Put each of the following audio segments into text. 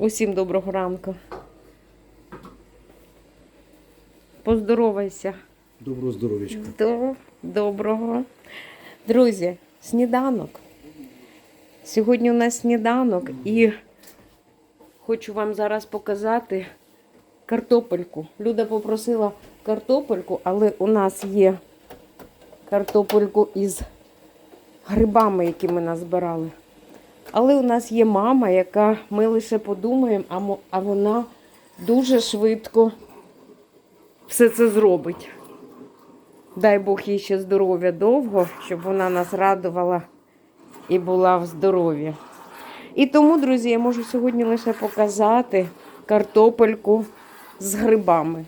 Усім доброго ранку. Поздоровайся. Доброго здоров'ячка. До доброго. Друзі, сніданок. Сьогодні у нас сніданок і хочу вам зараз показати картопельку. Люда попросила картопельку, але у нас є картопельку із грибами, які ми назбирали. Але у нас є мама, яка ми лише подумаємо, а, вона дуже швидко все це зробить. Дай Бог їй ще здоров'я довго, щоб вона нас радувала і була в здоров'ї. І тому, друзі, я можу сьогодні лише показати картопельку з грибами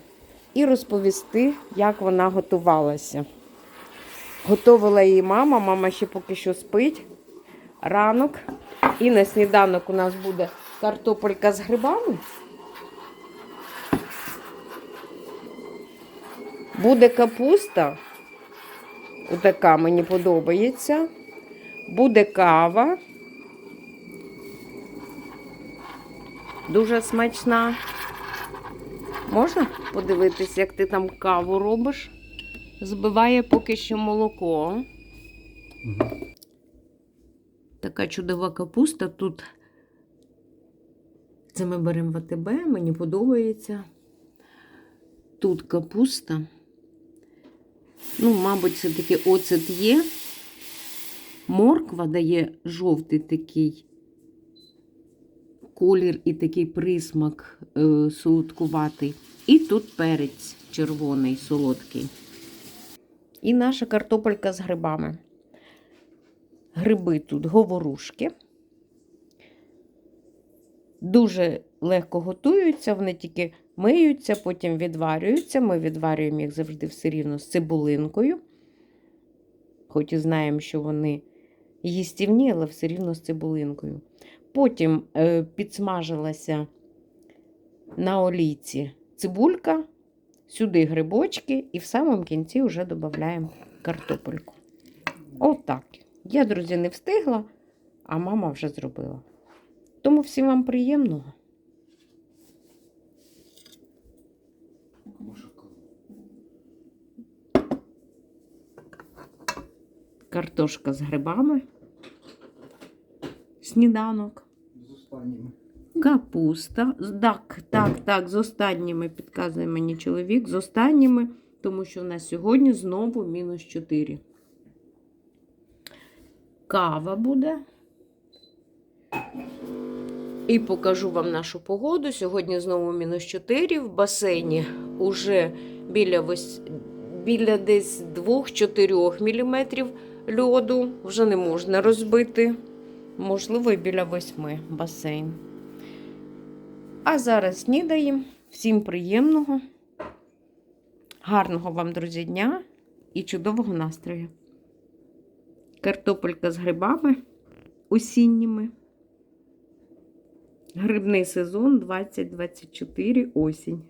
і розповісти, як вона готувалася. Готовила її мама, мама ще поки що спить. Ранок. І на сніданок у нас буде картопелька з грибами. Буде капуста. Отака мені подобається. Буде кава. Дуже смачна. Можна подивитись, як ти там каву робиш? Збиває поки що молоко. Така чудова капуста. Тут це ми беремо в АТБ, мені подобається. Тут капуста. Ну, мабуть, все-таки оцет є. Морква дає жовтий такий колір і такий присмак е, солодкуватий. І тут перець червоний, солодкий. І наша картопелька з грибами. Гриби тут говорушки. Дуже легко готуються, вони тільки миються, потім відварюються. Ми відварюємо їх завжди все рівно з цибулинкою. Хоч і знаємо, що вони їстівні, але все рівно з цибулинкою. Потім е, підсмажилася на олійці цибулька, сюди грибочки, і в самому кінці вже додаємо картопельку. Отак. Я, друзі, не встигла, а мама вже зробила. Тому всім вам приємного. Картошка з грибами. Сніданок. З останніми. Капуста. Так, так, так, з останніми підказує мені чоловік. З останніми, тому що в нас сьогодні знову мінус 4. Кава буде. І покажу вам нашу погоду. Сьогодні знову мінус 4. В басейні уже біля, вось... біля десь 2-4 мм льоду. Вже не можна розбити. Можливо, і біля 8 басейн. А зараз снідаємо. Всім приємного, гарного вам, друзі, дня і чудового настрою. Картопелька з грибами осінніми. Грибний сезон 2024 осінь.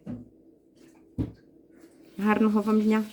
Гарного вам дня!